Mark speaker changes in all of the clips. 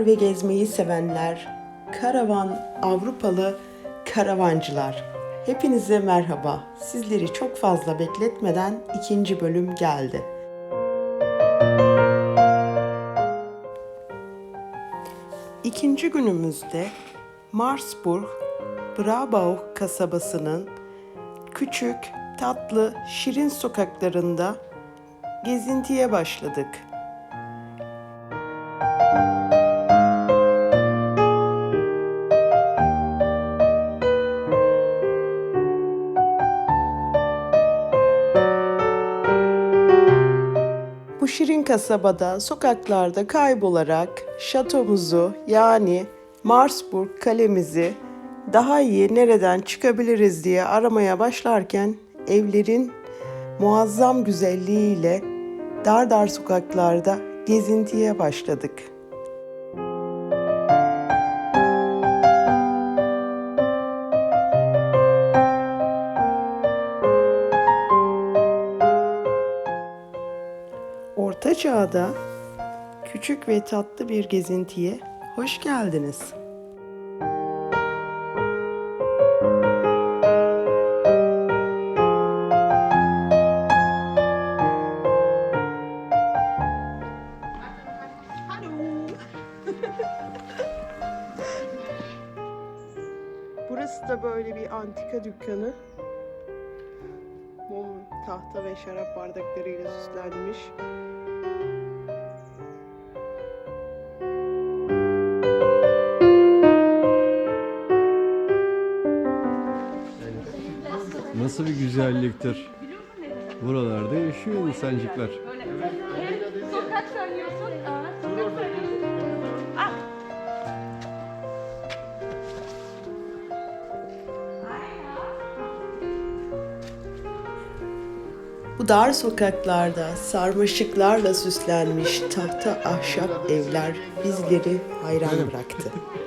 Speaker 1: Gezer ve gezmeyi sevenler, karavan Avrupalı karavancılar. Hepinize merhaba. Sizleri çok fazla bekletmeden ikinci bölüm geldi. İkinci günümüzde Marsburg, Brabau kasabasının küçük, tatlı, şirin sokaklarında gezintiye başladık. Kasabada sokaklarda kaybolarak şatomuzu yani Marsburg kalemizi daha iyi nereden çıkabiliriz diye aramaya başlarken evlerin muazzam güzelliğiyle dar dar sokaklarda gezintiye başladık. Çağ'da küçük ve tatlı bir gezintiye hoş geldiniz. Burası da böyle bir antika dükkanı. Mum, tahta ve şarap bardaklarıyla süslenmiş.
Speaker 2: Güzelliktir. Buralarda yaşıyor insancıklar.
Speaker 3: Hem sokak söylüyorsun, aa, sokak söylüyorsun. Ah.
Speaker 1: Bu dar sokaklarda sarmaşıklarla süslenmiş tahta ahşap evler bizleri hayran bıraktı.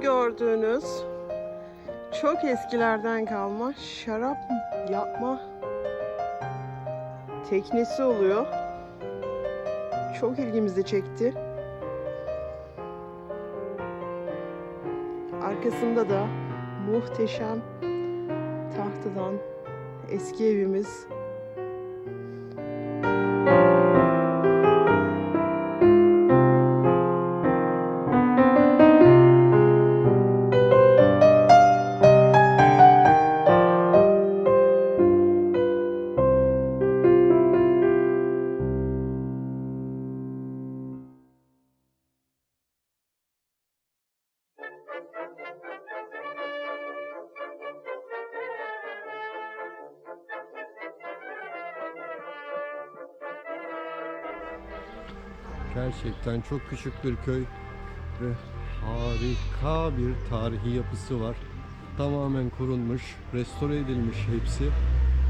Speaker 1: gördüğünüz çok eskilerden kalma şarap yapma teknesi oluyor. Çok ilgimizi çekti. Arkasında da muhteşem tahtadan eski evimiz.
Speaker 2: Gerçekten çok küçük bir köy ve harika bir tarihi yapısı var. Tamamen korunmuş, restore edilmiş hepsi.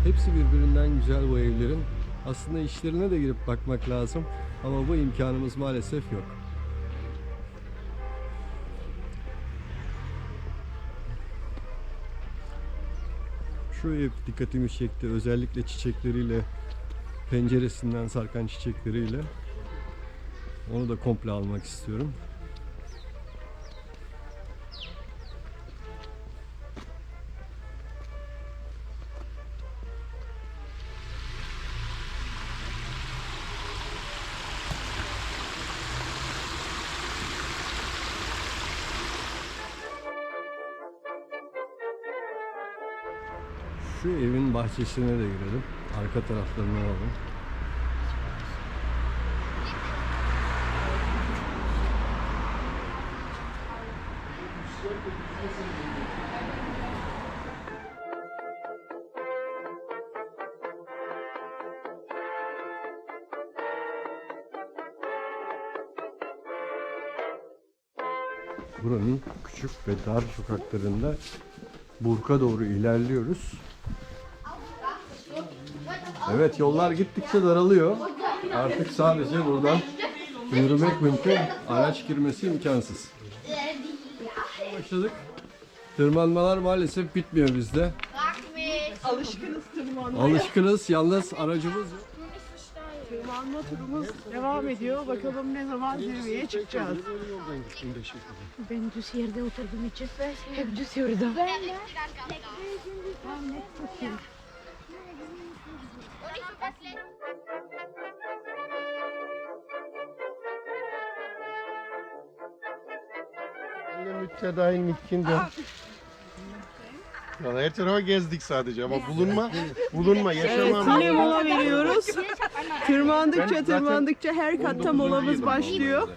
Speaker 2: Hepsi birbirinden güzel bu evlerin. Aslında içlerine de girip bakmak lazım ama bu imkanımız maalesef yok. Şu ev dikkatimi çekti. Özellikle çiçekleriyle, penceresinden sarkan çiçekleriyle. Onu da komple almak istiyorum. Şu evin bahçesine de girelim. Arka taraflarını alalım. Buranın küçük ve dar sokaklarında Burk'a doğru ilerliyoruz. Evet yollar gittikçe daralıyor. Artık sadece buradan yürümek mümkün. Araç girmesi imkansız. Başladık. Tırmanmalar maalesef bitmiyor bizde.
Speaker 1: Alışkınız tırmanmaya.
Speaker 2: Alışkınız yalnız aracımız yok.
Speaker 1: Tırmanma turumuz devam ediyor. Bakalım ne zaman zirveye çıkacağız.
Speaker 4: Ben düz yerde oturduğum için hep düz yürüdüm.
Speaker 3: Müptedayın mitkinde. Ya her tarafa gezdik sadece ama bulunma, bulunma,
Speaker 1: Evet
Speaker 3: yaşama.
Speaker 1: yine mola veriyoruz. Tırmandıkça tırmandıkça her katta
Speaker 3: 19.
Speaker 1: molamız başlıyor.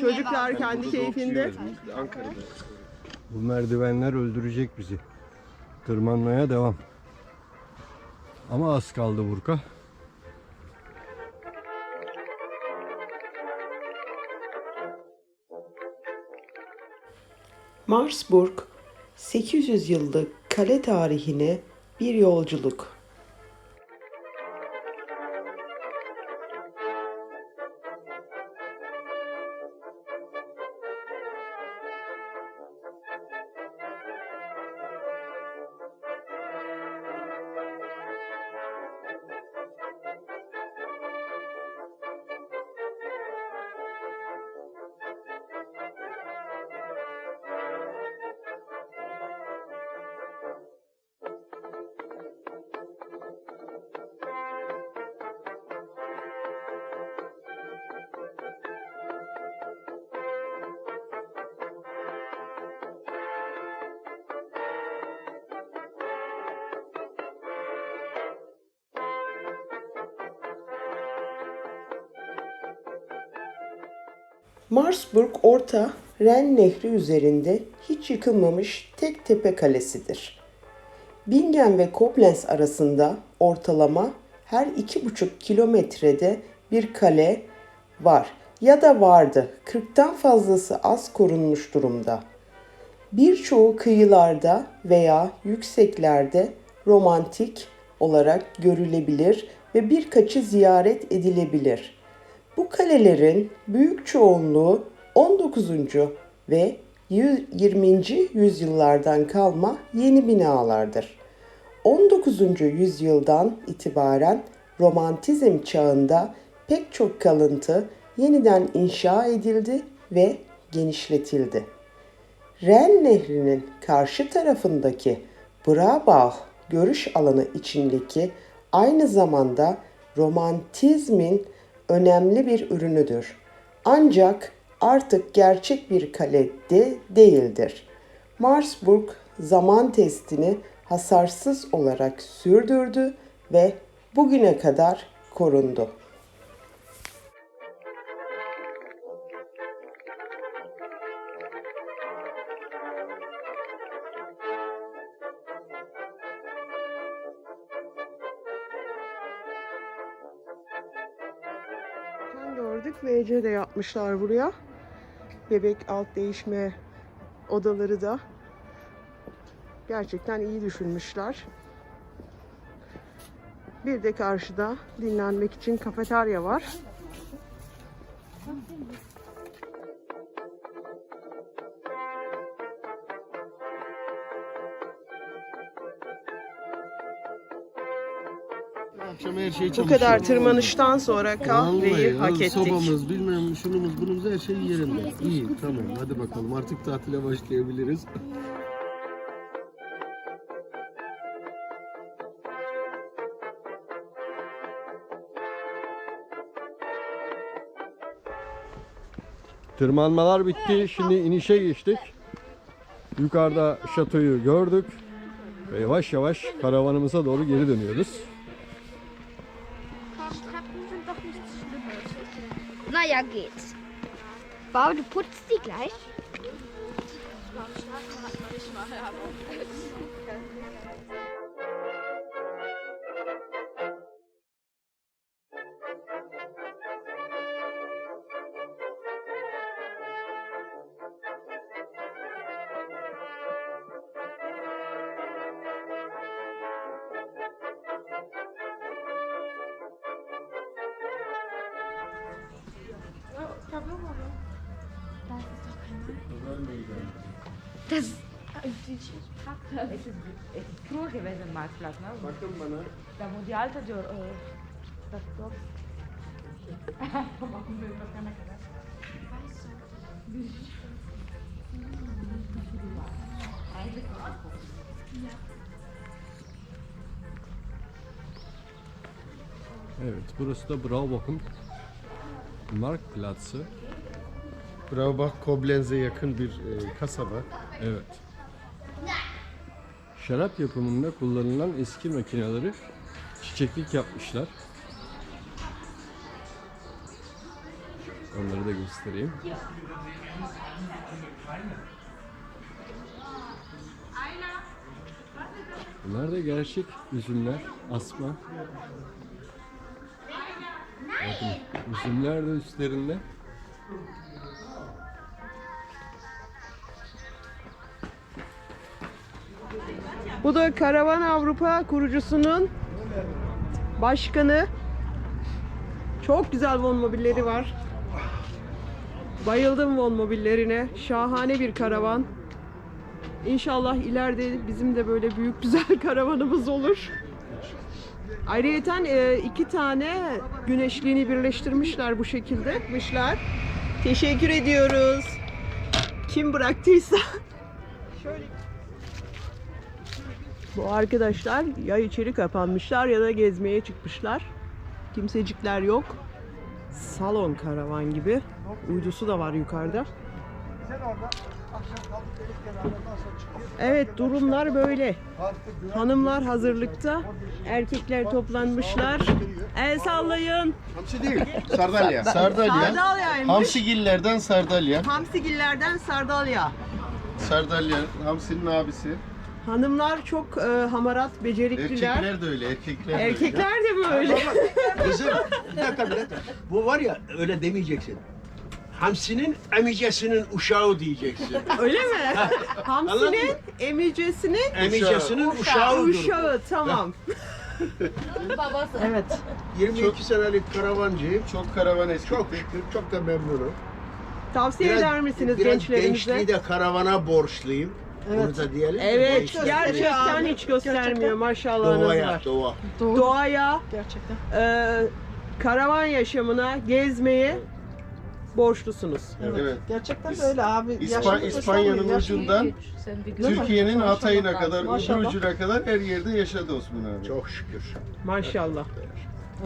Speaker 1: Çocuklar kendi keyfinde.
Speaker 3: Ankara'da.
Speaker 2: Bu merdivenler öldürecek bizi. Tırmanmaya devam. Ama az kaldı Burka.
Speaker 1: Marsburg 800 yıllık kale tarihine bir yolculuk. Marsburg Orta Ren Nehri üzerinde hiç yıkılmamış tek tepe kalesidir. Bingen ve Koblenz arasında ortalama her iki buçuk kilometrede bir kale var ya da vardı. 40'tan fazlası az korunmuş durumda. Birçoğu kıyılarda veya yükseklerde romantik olarak görülebilir ve birkaçı ziyaret edilebilir. Bu kalelerin büyük çoğunluğu 19. ve 20. yüzyıllardan kalma yeni binalardır. 19. yüzyıldan itibaren romantizm çağında pek çok kalıntı yeniden inşa edildi ve genişletildi. Ren Nehri'nin karşı tarafındaki Brabach görüş alanı içindeki aynı zamanda romantizmin önemli bir ürünüdür. Ancak artık gerçek bir kale de değildir. Marsburg zaman testini hasarsız olarak sürdürdü ve bugüne kadar korundu. VC de yapmışlar buraya. Bebek alt değişme odaları da gerçekten iyi düşünmüşler. Bir de karşıda dinlenmek için kafeterya var.
Speaker 3: Akşam her şey
Speaker 1: Bu kadar tırmanıştan sonra kahveyi hak ettik.
Speaker 3: Sobamız, bilmem şunumuz, bunumuz her şey yerinde. İyi, tamam. Hadi bakalım artık tatile başlayabiliriz.
Speaker 2: Tırmanmalar bitti. Şimdi inişe geçtik. Yukarıda şatoyu gördük. Ve yavaş yavaş karavanımıza doğru geri dönüyoruz.
Speaker 4: geht's. Wow, du putzt die gleich? Ich glaube, ich hat man nicht mal, aber... Das Es ist, es ist früher gewesen, Marktplatz, ne?
Speaker 3: Bakın bana.
Speaker 4: Da wo die alte Tür, äh, das Dorf.
Speaker 2: Evet, burası da Braubach'ın Marktplatz'ı.
Speaker 3: Braubach, Koblenz'e yakın bir e, kasaba.
Speaker 2: Evet. Şarap yapımında kullanılan eski makineleri çiçeklik yapmışlar. Onları da göstereyim. Bunlar da gerçek üzümler, asma. Bakın üzümler de üstlerinde.
Speaker 5: Bu da Karavan Avrupa kurucusunun başkanı. Çok güzel Von mobilleri var. Bayıldım Von mobillerine. Şahane bir karavan. İnşallah ileride bizim de böyle büyük güzel karavanımız olur. Ayrıyeten e, iki tane güneşliğini birleştirmişler bu şekilde. Yapmışlar. Teşekkür ediyoruz. Kim bıraktıysa. Şöyle bu arkadaşlar ya içeri kapanmışlar ya da gezmeye çıkmışlar. Kimsecikler yok. Salon karavan gibi. Uydusu da var yukarıda. Evet durumlar böyle. Hanımlar hazırlıkta. Erkekler toplanmışlar. El sallayın.
Speaker 3: Hamsi değil, sardalya. Sardalya.
Speaker 5: Sardalyaymış.
Speaker 3: Hamsigillerden sardalya.
Speaker 5: Hamsigillerden sardalya.
Speaker 3: Sardalya, Hamsi'nin abisi.
Speaker 5: Hanımlar çok e, hamarat, becerikliler.
Speaker 3: Erkekler de öyle, erkekler de öyle.
Speaker 5: Erkekler de böyle.
Speaker 6: Kızım bir dakika bir dakika. Bu var ya öyle demeyeceksin. Hamsinin emicesinin uşağı diyeceksin.
Speaker 5: Öyle mi? Hamsinin
Speaker 6: Anladın
Speaker 5: emicesinin
Speaker 6: Emicesinin uşağıdır.
Speaker 5: uşağı. Tamam. evet.
Speaker 6: 22 senelik karavancıyım.
Speaker 3: Çok karavan eski.
Speaker 6: Çok şükür çok da memnunum.
Speaker 5: Tavsiye eder misiniz
Speaker 6: biraz
Speaker 5: gençlerimize?
Speaker 6: gençliği de karavana borçluyum. Onu da diyelim.
Speaker 5: Evet,
Speaker 6: gençler-
Speaker 5: gerçekten hiç göstermiyor maşallahınız
Speaker 6: Doğaya,
Speaker 5: var.
Speaker 6: doğa.
Speaker 5: Doğaya,
Speaker 7: Gerçekten.
Speaker 5: e, karavan yaşamına, gezmeye borçlusunuz.
Speaker 3: Evet.
Speaker 7: Gerçekten
Speaker 3: İs-
Speaker 7: böyle abi.
Speaker 3: İspa- İspanya'nın ucundan Türkiye'nin
Speaker 7: Maşallah.
Speaker 3: Hatay'ına kadar, ucu
Speaker 7: Maşallah.
Speaker 3: ucuna kadar her yerde yaşadı Osman abi.
Speaker 6: Çok şükür.
Speaker 5: Maşallah.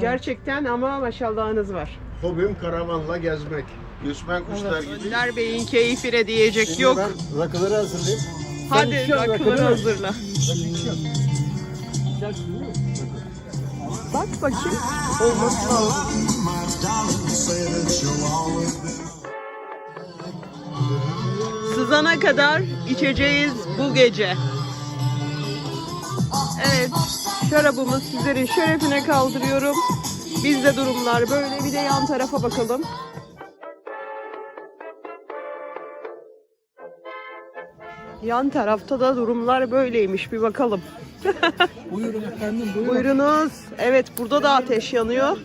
Speaker 5: Gerçekten ama maşallahınız var.
Speaker 6: Hobim karavanla gezmek.
Speaker 3: Göçmen kuşlar gibi.
Speaker 5: Önder Bey'in keyfine diyecek yok.
Speaker 6: Ben rakıları hazırlayayım.
Speaker 5: Hadi rakıları hazırla. Bak bakayım. Sızana kadar içeceğiz bu gece. Evet, şarabımı sizlerin şerefine kaldırıyorum. Bizde durumlar böyle. Bir de yan tarafa bakalım. Yan tarafta da durumlar böyleymiş. Bir bakalım.
Speaker 7: buyurun efendim buyurun.
Speaker 5: Buyurunuz. Evet burada da ateş yanıyor.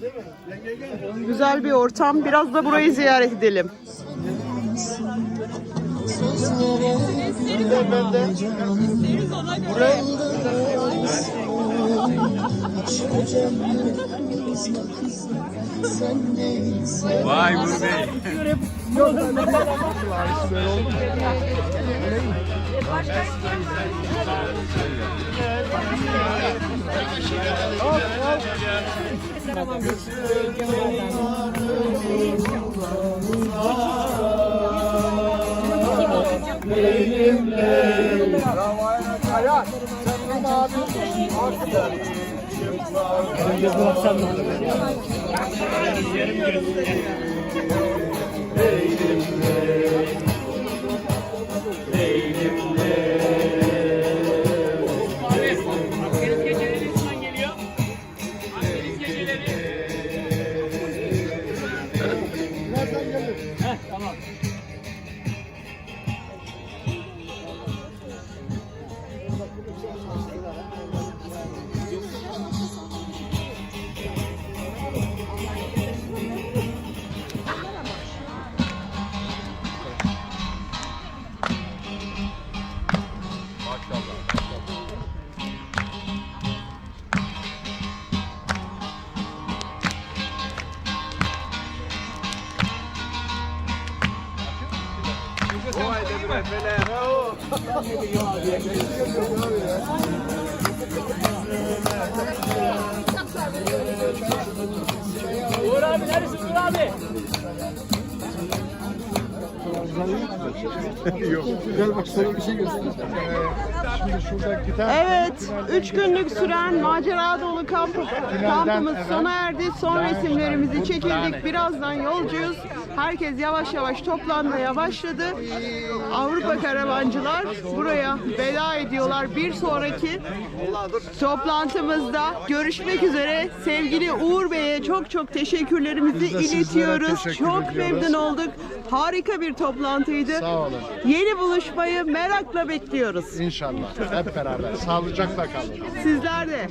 Speaker 5: Güzel bir ortam. Biraz da burayı ziyaret edelim.
Speaker 3: Buraya Ecemle kızma kızma sen neyse. Vay Uğur Bey. Yok ben de böyle
Speaker 7: oldu mu? Benimle Hayat, sen benim abim. Artık Elimde,
Speaker 5: elimde, elimde.
Speaker 3: Gel bak sana bir şey göstereceğim.
Speaker 7: Şimdi şurada gitar
Speaker 5: Evet, 3 günlük süren macera dolu kamp, kampımız sona erdi. Son resimlerimizi çekildik. Birazdan yolcuyuz. Herkes yavaş yavaş toplanmaya başladı. Avrupa karavancılar buraya veda ediyorlar. Bir sonraki toplantımızda görüşmek üzere. Sevgili Uğur Bey'e çok çok teşekkürlerimizi iletiyoruz.
Speaker 7: teşekkür
Speaker 5: Çok
Speaker 7: ediyoruz.
Speaker 5: memnun olduk. Harika bir toplantıydı.
Speaker 7: Sağ olun.
Speaker 5: Yeni buluşmayı merakla bekliyoruz.
Speaker 7: inşallah hep beraber sağlıcakla kalın.
Speaker 5: Sizler de.